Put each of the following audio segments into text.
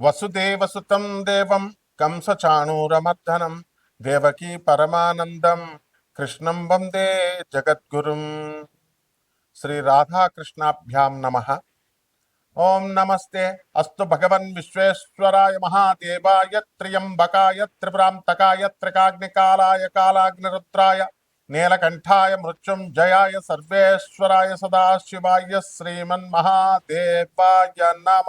వసుదేవసుతం దేవం కంసచాణూరమర్దనం దేవకీ పరమానందం కృష్ణం వందే జగద్గురుం శ్రీ రాధాకృష్ణాభ్యాం నమ ఓం నమస్తే అస్తు భగవన్ విశ్వేశ్వరాయ మహాదేవాయ త్ర్యంబకాయ త్రిపురాంతకాయ త్రికాగ్నికాలాయ కాలాగ్నిరుద్రాయ నీలకంఠాయ మృత్యుంజయాయ సర్వేశ్వరాయ సదాశివాయ శ్రీమన్మహాదేవాయ నమ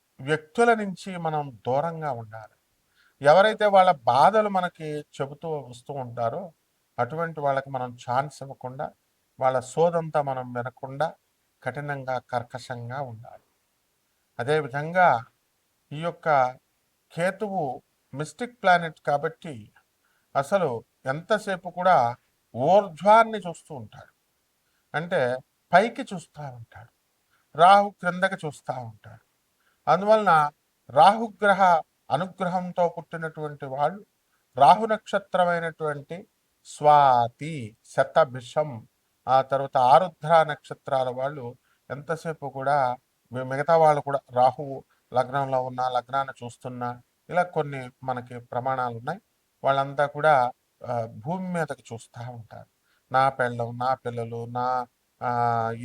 వ్యక్తుల నుంచి మనం దూరంగా ఉండాలి. ఎవరైతే వాళ్ళ బాధలు మనకి చెబుతూ వస్తూ ఉంటారో అటువంటి వాళ్ళకి మనం ఛాన్స్ ఇవ్వకుండా వాళ్ళ సోదంతా మనం వినకుండా కఠినంగా కర్కశంగా ఉండాలి. అదేవిధంగా ఈ యొక్క కేతువు మిస్టిక్ ప్లానెట్ కాబట్టి అసలు ఎంతసేపు కూడా ఊర్ధ్వాన్ని చూస్తూ ఉంటాడు. అంటే పైకి చూస్తూ ఉంటాడు. రాహు క్రిందకి చూస్తూ ఉంటాడు. అందువలన రాహుగ్రహ అనుగ్రహంతో పుట్టినటువంటి వాళ్ళు రాహు నక్షత్రమైనటువంటి స్వాతి శతభిషం ఆ తర్వాత ఆరుద్ర నక్షత్రాల వాళ్ళు ఎంతసేపు కూడా మిగతా వాళ్ళు కూడా రాహు లగ్నంలో ఉన్న లగ్నాన్ని చూస్తున్నా ఇలా కొన్ని మనకి ప్రమాణాలు ఉన్నాయి. వాళ్ళంతా కూడా భూమి మీదకి చూస్తూ ఉంటారు. నా పెళ్ళం నా పిల్లలు నా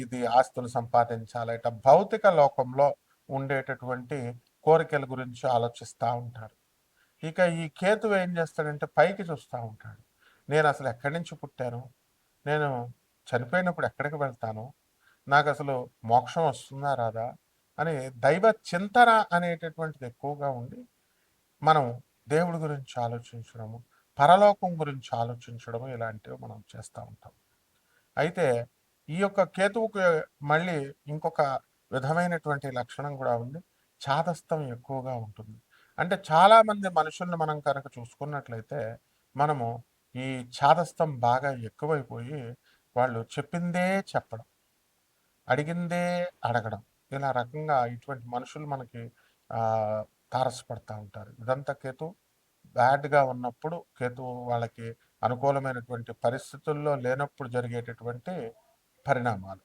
ఇది ఆస్తులు సంపాదించాలి ఇట భౌతిక లోకంలో ఉండేటటువంటి కోరికల గురించి ఆలోచిస్తూ ఉంటారు ఇక ఈ కేతు ఏం చేస్తాడంటే పైకి చూస్తూ ఉంటాడు. నేను అసలు ఎక్కడి నుంచి పుట్టాను? నేను చనిపోయినప్పుడు ఎక్కడికి వెళ్తాను? నాకు అసలు మోక్షం వస్తుందా రాదా? అని దైవ చింతన అనేటటువంటిది ఎక్కువగా ఉండి మనం దేవుడి గురించి ఆలోచించడము పరలోకం గురించి ఆలోచించడము ఇలాంటివి మనం చేస్తూ ఉంటాం. అయితే ఈ యొక్క కేతువుకి మళ్ళీ ఇంకొక విధమైనటువంటి లక్షణం కూడా ఉంది చాదస్తం ఎక్కువగా ఉంటుంది. అంటే చాలామంది మనుషుల్ని మనం కనుక చూసుకున్నట్లయితే మనము ఈ చాదస్తం బాగా ఎక్కువైపోయి వాళ్ళు చెప్పిందే చెప్పడం అడిగిందే అడగడం ఇలా రకంగా ఇటువంటి మనుషులు మనకి తారసపడతా ఉంటారు. ఇదంతా కేతు బ్యాడ్గా ఉన్నప్పుడు కేతు వాళ్ళకి అనుకూలమైనటువంటి పరిస్థితుల్లో లేనప్పుడు జరిగేటటువంటి పరిణామాలు.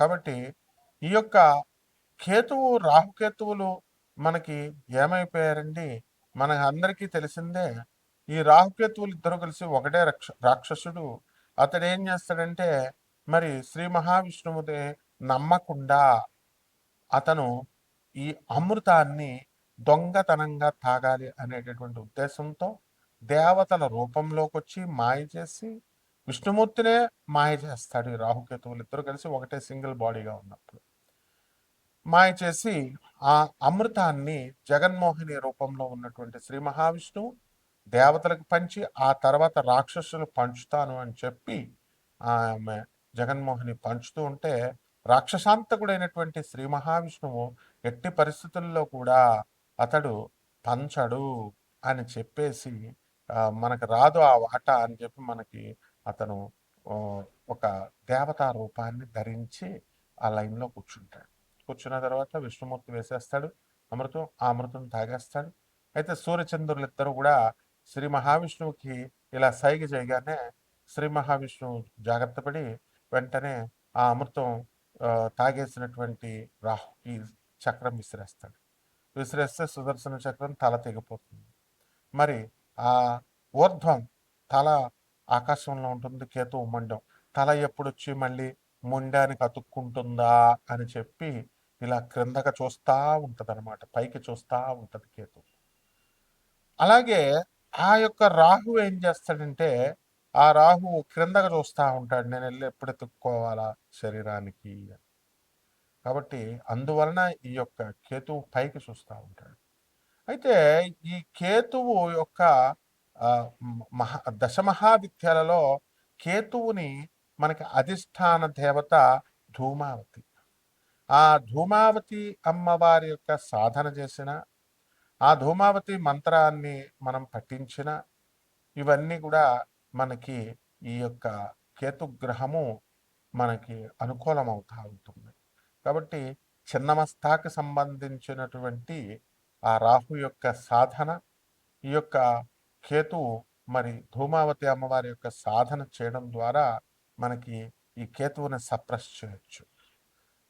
కాబట్టి ఈ యొక్క కేతువు రాహుకేతువులు మనకి ఏమైపోయారండి? మన అందరికీ తెలిసిందే ఈ రాహుకేతువులు ఇద్దరు కలిసి ఒకటే రక్ష రాక్షసుడు. అతడు ఏం చేస్తాడంటే మరి శ్రీ మహావిష్ణువుని నమ్మకుండా అతను ఈ అమృతాన్ని దొంగతనంగా తాగాలి అనేటటువంటి ఉద్దేశంతో దేవతల రూపంలోకి వచ్చి మాయ చేసి విష్ణుమూర్తినే మాయ చేస్తాడు ఈ రాహుకేతువులు ఇద్దరు కలిసి ఒకటే సింగిల్ బాడీగా ఉన్నప్పుడు. మాయ చేసి ఆ అమృతాన్ని జగన్మోహిని రూపంలో ఉన్నటువంటి శ్రీ మహావిష్ణువు దేవతలకు పంచి ఆ తర్వాత రాక్షసులు పంచుతాను అని చెప్పి ఆమె జగన్మోహిని పంచుతూ ఉంటే రాక్షసాంతకుడైనటువంటి శ్రీ మహావిష్ణువు ఎట్టి పరిస్థితుల్లో కూడా అతడు పంచడు అని చెప్పేసి మనకు రాదు ఆ వాట అని చెప్పి మనకి అతను ఒక దేవతా రూపాన్ని ధరించి ఆ లైన్లో కూర్చుంటాడు. కూర్చున్న తర్వాత విష్ణుమూర్తి వేసేస్తాడు అమృతం ఆ అమృతం తాగేస్తాడు. అయితే సూర్యచంద్రులు ఇద్దరు కూడా శ్రీ మహావిష్ణువుకి ఇలా సైగ చేయగానే శ్రీ మహావిష్ణువు జాగ్రత్త పడి వెంటనే ఆ అమృతం తాగేసినటువంటి రాహుకి చక్రం విసిరేస్తాడు. విసిరేస్తే సుదర్శన చక్రం తల తెగిపోతుంది. మరి ఆ ఊర్ధ్వం తల ఆకాశంలో ఉంటుంది కేతు మండం తల ఎప్పుడొచ్చి మళ్ళీ ముండానికి అతుక్కుంటుందా అని చెప్పి ఇలా క్రిందగా చూస్తూ ఉంటుంది అనమాట పైకి చూస్తూ ఉంటుంది కేతు. అలాగే ఆ యొక్క రాహు ఏం చేస్తాడంటే ఆ రాహు క్రిందగా చూస్తూ ఉంటాడు నేను వెళ్ళి ఎప్పుడు ఎత్తుక్కోవాలా శరీరానికి కాబట్టి అందువలన ఈ యొక్క కేతువు పైకి చూస్తూ ఉంటాడు. అయితే ఈ కేతువు యొక్క మహా దశమహావిద్యలలో కేతువుని మనకి అధిష్టాన దేవత ధూమావతి. ఆ ధూమావతి అమ్మవారి యొక్క సాధన చేసిన ఆ ధూమావతి మంత్రాన్ని మనం పఠించిన ఇవన్నీ కూడా మనకి ఈ యొక్క కేతుగ్రహము మనకి అనుకూలమవుతా ఉంటుంది. కాబట్టి చిన్నమస్తాకి సంబంధించినటువంటి ఆ రాహు యొక్క సాధన ఈ యొక్క కేతు మరి ధూమావతి అమ్మవారి యొక్క సాధన చేయడం ద్వారా మనకి ఈ కేతువుని సప్రెస్ చేయొచ్చు.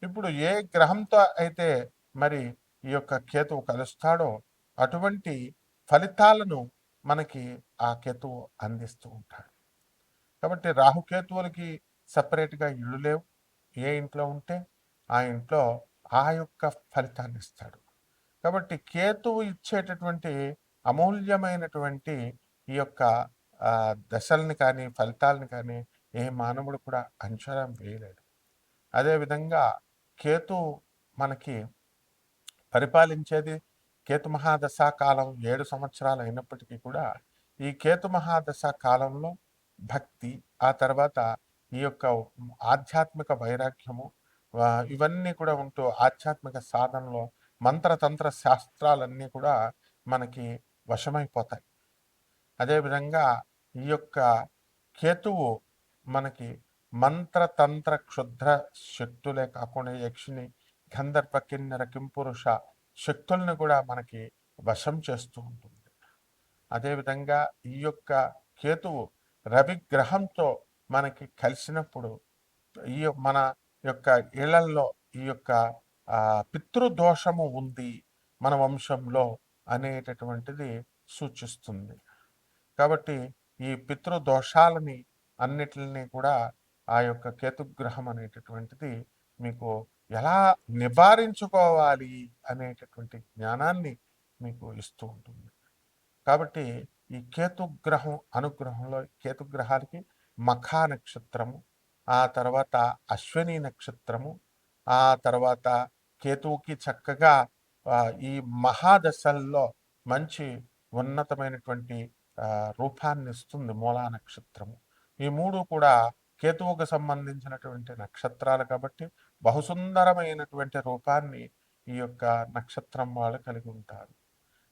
ఇప్పుడు ఏ గ్రహంతో అయితే మరి ఈ యొక్క కేతువు కలుస్తాడో అటువంటి ఫలితాలను మనకి ఆ కేతువు అందిస్తూ ఉంటాడు. కాబట్టి రాహుకేతువులకి సపరేట్గా ఇళ్ళు లేవు. ఏ ఇంట్లో ఉంటే ఆ ఇంట్లో ఆ యొక్క ఫలితాన్ని ఇస్తాడు. కాబట్టి కేతువు ఇచ్చేటటువంటి అమూల్యమైనటువంటి ఈ యొక్క దశల్ని కానీ ఫలితాలని కానీ ఏ మానవుడు కూడా అంచనా వేయలేడు అదేవిధంగా కేతు మనకి పరిపాలించేది కేతు మహాదశ కాలం ఏడు సంవత్సరాలు అయినప్పటికీ కూడా ఈ కేతు మహాదశ కాలంలో భక్తి ఆ తర్వాత ఈ యొక్క ఆధ్యాత్మిక వైరాగ్యము ఇవన్నీ కూడా ఉంటూ ఆధ్యాత్మిక సాధనలో మంత్రతంత్ర శాస్త్రాలన్నీ కూడా మనకి వశమైపోతాయి. అదేవిధంగా ఈ యొక్క కేతువు మనకి మంత్రతంత్ర క్షుద్ర శక్తులే కాకుండా యక్షిని గంధర్వ కిన్నెర కింపురుష శక్తుల్ని కూడా మనకి వశం చేస్తూ ఉంటుంది. అదేవిధంగా ఈ యొక్క కేతువు రవి గ్రహంతో మనకి కలిసినప్పుడు ఈ మన యొక్క ఇళ్ళల్లో ఈ యొక్క పితృదోషము ఉంది మన వంశంలో అనేటటువంటిది సూచిస్తుంది. కాబట్టి ఈ పితృదోషాలని అన్నిటిని కూడా ఆ యొక్క కేతుగ్రహం అనేటటువంటిది మీకు ఎలా నివారించుకోవాలి అనేటటువంటి జ్ఞానాన్ని మీకు ఇస్తూ ఉంటుంది. కాబట్టి ఈ కేతుగ్రహం అనుగ్రహంలో కేతుగ్రహాలకి మఖా నక్షత్రము ఆ తర్వాత అశ్విని నక్షత్రము ఆ తర్వాత కేతువుకి చక్కగా ఈ మహాదశల్లో మంచి ఉన్నతమైనటువంటి రూపాన్ని ఇస్తుంది మూలా నక్షత్రము. ఈ మూడు కూడా కేతువుకు సంబంధించినటువంటి నక్షత్రాలు కాబట్టి బహుసుందరమైనటువంటి రూపాన్ని ఈ యొక్క నక్షత్రం వాళ్ళు కలిగి ఉంటారు.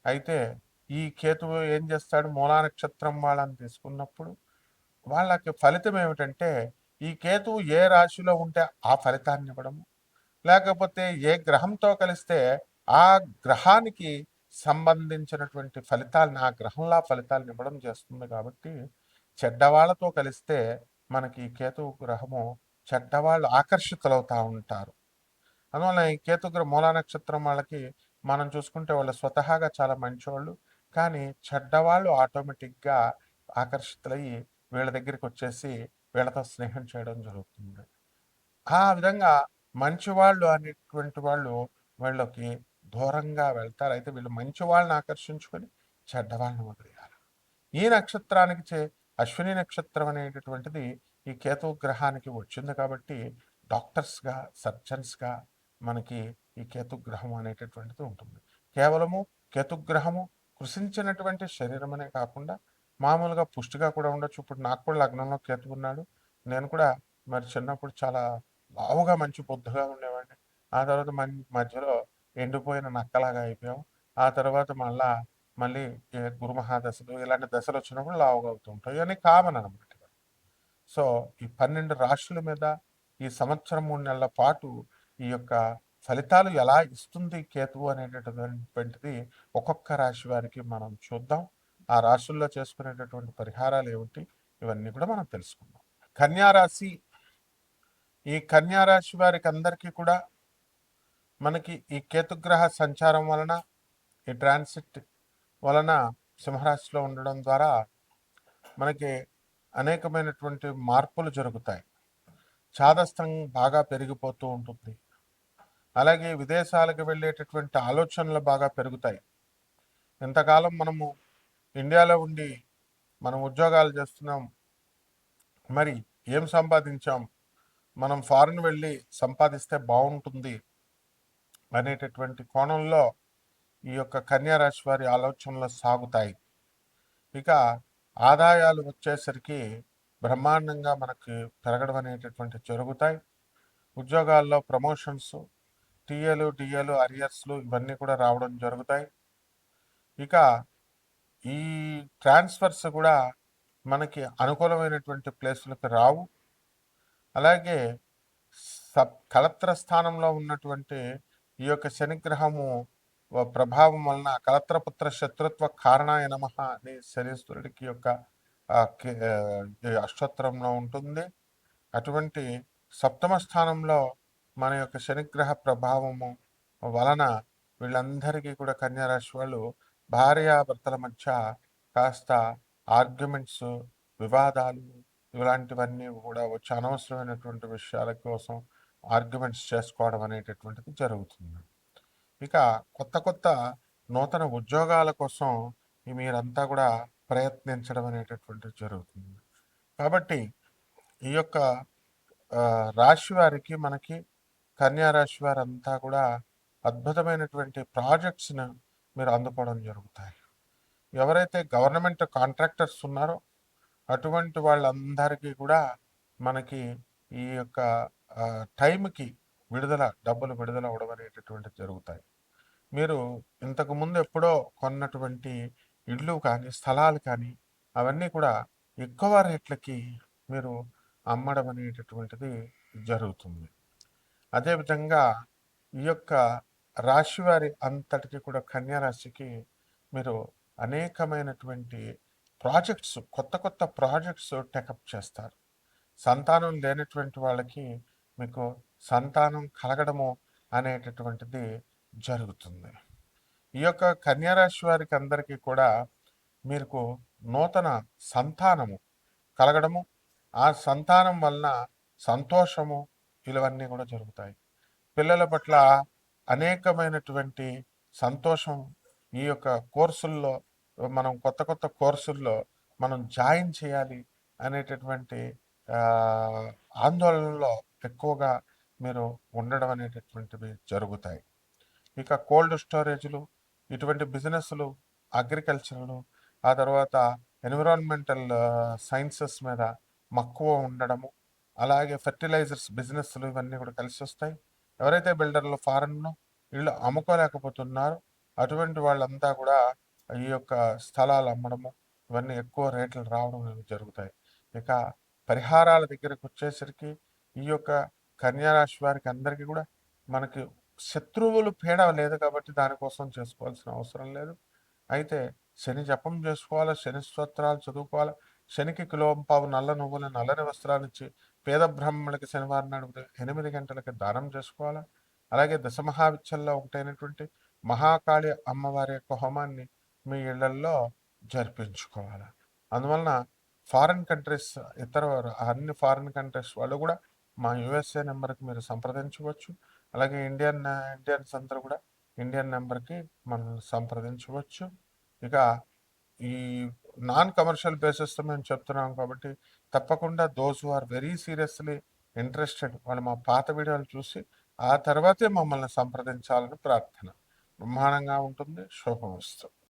అయితే ఈ కేతువు ఏం చేస్తాడు? మూలా నక్షత్రం వాళ్ళని తీసుకున్నప్పుడు వాళ్ళకి ఫలితం ఏమిటంటే ఈ కేతువు ఏ రాశిలో ఉంటే ఆ ఫలితాన్ని ఇవ్వడము. లేకపోతే ఏ గ్రహంతో కలిస్తే ఆ గ్రహానికి సంబంధించినటువంటి ఫలితాలను ఆ గ్రహంలా ఫలితాలను ఇవ్వడం చేస్తుంది కాబట్టి చెడ్డవాళ్ళతో కలిస్తే మనకి ఈ కేతు గ్రహము చెడ్డవాళ్ళు ఆకర్షితులవుతూ ఉంటారు. అందువల్ల ఈ కేతుగ్రహ మూలా నక్షత్రం వాళ్ళకి మనం చూసుకుంటే వాళ్ళు స్వతహాగా చాలా మంచివాళ్ళు కానీ చెడ్డవాళ్ళు ఆటోమేటిక్గా ఆకర్షితులయ్యి వీళ్ళ దగ్గరికి వచ్చేసి వీళ్ళతో స్నేహం చేయడం జరుగుతుంది. ఆ విధంగా మంచివాళ్ళు అనేటువంటి వాళ్ళు వీళ్ళకి దూరంగా వెళ్తారు. అయితే వీళ్ళు మంచి వాళ్ళని ఆకర్షించుకొని చెడ్డవాళ్ళని వదిలేయాలి. ఈ నక్షత్రానికి చే అశ్విని నక్షత్రం అనేటటువంటిది ఈ కేతు గ్రహానికి వచ్చింది కాబట్టి డాక్టర్స్గా సర్జన్స్గా మనకి ఈ కేతుగ్రహం అనేటటువంటిది ఉంటుంది. కేవలము కేతుగ్రహము కృషించినటువంటి శరీరం అనే కాకుండా మామూలుగా పుష్టిగా కూడా ఉండొచ్చు. ఇప్పుడు నాకు కూడా లగ్నంలో కేతు ఉన్నాడు. నేను కూడా మరి చిన్నప్పుడు చాలా లావుగా మంచి బొద్దుగా ఉండేవాడిని. ఆ తర్వాత మధ్యలో ఎండిపోయిన నక్కలాగా అయిపోయాం ఆ తర్వాత మళ్ళా మళ్ళీ ఏ గురుమహాదశలు ఇలాంటి దశలు వచ్చినప్పుడు లావుగా అవుతూ ఉంటాయి. ఇవన్నీ కామన్ అనమాట సో ఈ పన్నెండు రాశుల మీద ఈ సంవత్సరం మూడు నెలల పాటు ఈ యొక్క ఫలితాలు ఎలా ఇస్తుంది కేతువు అనేటటువంటిది ఒక్కొక్క రాశి వారికి మనం చూద్దాం. ఆ రాశుల్లో చేసుకునేటటువంటి పరిహారాలు ఏమిటి? ఇవన్నీ కూడా మనం తెలుసుకుందాం. కన్యారాశి ఈ కన్యా రాశి వారికి అందరికీ కూడా మనకి ఈ కేతుగ్రహ సంచారం వలన ఈ ట్రాన్సిట్ వలన సింహరాశిలో ఉండడం ద్వారా మనకి అనేకమైనటువంటి మార్పులు జరుగుతాయి. చాదస్తం బాగా పెరిగిపోతూ ఉంటుంది. అలాగే విదేశాలకు వెళ్ళేటటువంటి ఆలోచనలు బాగా పెరుగుతాయి. ఇంతకాలం మనము ఇండియాలో ఉండి మనం ఉద్యోగాలు చేస్తున్నాం. మరి ఏం సంపాదించాం? మనం ఫారిన్ వెళ్ళి సంపాదిస్తే బాగుంటుంది అనేటటువంటి కోణంలో ఈ యొక్క కన్యారాశి వారి ఆలోచనలు సాగుతాయి. ఇక ఆదాయాలు వచ్చేసరికి బ్రహ్మాండంగా మనకి పెరగడం అనేటటువంటి జరుగుతాయి. ఉద్యోగాల్లో ప్రమోషన్స్ టీఏలు డిఏలు అరియర్స్లు ఇవన్నీ కూడా రావడం జరుగుతాయి. ఇక ఈ ట్రాన్స్ఫర్స్ కూడా మనకి అనుకూలమైనటువంటి ప్లేసులకు రావు. అలాగే సబ్ కలత్ర స్థానంలో ఉన్నటువంటి ఈ యొక్క శనిగ్రహము ప్రభావం వలన కలత్రపుత్ర శత్రుత్వ కారణాయ నమ అని శనీశ్వరుడికి యొక్క అష్టోత్తరంలో ఉంటుంది. అటువంటి సప్తమ స్థానంలో మన యొక్క శనిగ్రహ ప్రభావము వలన వీళ్ళందరికీ కూడా కన్యారాశి వాళ్ళు భార్యాభర్తల మధ్య కాస్త ఆర్గ్యుమెంట్స్ వివాదాలు ఇలాంటివన్నీ కూడా వచ్చి అనవసరమైనటువంటి విషయాల కోసం ఆర్గ్యుమెంట్స్ చేసుకోవడం అనేటటువంటిది జరుగుతుంది. ఇక కొత్త కొత్త నూతన ఉద్యోగాల కోసం మీరంతా కూడా ప్రయత్నించడం అనేటటువంటిది జరుగుతుంది. కాబట్టి ఈ యొక్క రాశి వారికి మనకి కన్యా రాశి వారంతా కూడా అద్భుతమైనటువంటి ప్రాజెక్ట్స్ను మీరు అందుకోవడం జరుగుతాయి. ఎవరైతే గవర్నమెంట్ కాంట్రాక్టర్స్ ఉన్నారో అటువంటి వాళ్ళందరికీ కూడా మనకి ఈ యొక్క టైంకి విడుదల డబ్బులు విడుదల అవ్వడం అనేటటువంటిది జరుగుతాయి. మీరు ఇంతకుముందు ఎప్పుడో కొన్నటువంటి ఇళ్ళు కానీ స్థలాలు కానీ అవన్నీ కూడా ఎక్కువ రేట్లకి మీరు అమ్మడం అనేటటువంటిది జరుగుతుంది. అదేవిధంగా ఈ యొక్క రాశివారి అంతటికి కూడా కన్యారాశికి మీరు అనేకమైనటువంటి ప్రాజెక్ట్స్ కొత్త కొత్త ప్రాజెక్ట్స్ టెకప్ చేస్తారు. సంతానం లేనటువంటి వాళ్ళకి మీకు సంతానం కలగడము అనేటటువంటిది జరుగుతుంది. ఈ యొక్క కన్యారాశి వారికి అందరికీ కూడా మీకు నూతన సంతానము కలగడము ఆ సంతానం వలన సంతోషము ఇవన్నీ కూడా జరుగుతాయి. పిల్లల పట్ల అనేకమైనటువంటి సంతోషం ఈ యొక్క కోర్సుల్లో మనం కొత్త కొత్త కోర్సుల్లో మనం జాయిన్ చేయాలి అనేటటువంటి ఆందోళనలో ఎక్కువగా మీరు ఉండడం అనేటటువంటివి జరుగుతాయి. ఇక కోల్డ్ స్టోరేజ్లు ఇటువంటి బిజినెస్లు అగ్రికల్చర్లు ఆ తర్వాత ఎన్విరాన్మెంటల్ సైన్సెస్ మీద మక్కువ ఉండడము అలాగే ఫెర్టిలైజర్స్ బిజినెస్లు ఇవన్నీ కూడా కలిసి వస్తాయి. ఎవరైతే బిల్డర్లు ఫారెన్ను వీళ్ళు అమ్ముకోలేకపోతున్నారో అటువంటి వాళ్ళంతా కూడా ఈ యొక్క స్థలాలు అమ్మడము ఇవన్నీ ఎక్కువ రేట్లు రావడం జరుగుతాయి. ఇక పరిహారాల దగ్గరకు వచ్చేసరికి ఈ యొక్క కన్యారాశి వారికి అందరికీ కూడా మనకి శత్రువులు పీడ లేదు కాబట్టి దానికోసం చేసుకోవాల్సిన అవసరం లేదు. అయితే శని జపం చేసుకోవాలి? శని స్తోత్రాలు చదువుకోవాలి? శనికి కిలోంపావు నల్ల నువ్వుల నల్లని వస్త్రాలు ఇచ్చి పేద బ్రాహ్మణులకి శనివారం నాడు ఎనిమిది గంటలకి దానం చేసుకోవాలి? అలాగే దశమహావిచ్చల్లో ఒకటైనటువంటి మహాకాళి అమ్మవారి యొక్క హోమాన్ని మీ ఇళ్ళల్లో జరిపించుకోవాలి? అందువలన ఫారిన్ కంట్రీస్ ఇతర అన్ని ఫారిన్ కంట్రీస్ వాళ్ళు కూడా మా యుఎస్ఏ నెంబర్కి మీరు సంప్రదించవచ్చు. అలాగే ఇండియన్ ఇండియన్స్ అందరూ కూడా ఇండియన్ నెంబర్కి మనం సంప్రదించవచ్చు. ఇక ఈ నాన్ కమర్షియల్ బేసిస్తో మేము చెప్తున్నాం కాబట్టి తప్పకుండా those are very seriously interested వాళ్ళు మా పాత వీడియోలు చూసి ఆ తర్వాతే మమ్మల్ని సంప్రదించాలని ప్రార్థన. బ్రహ్మాండంగా ఉంటుంది. శుభమస్తు.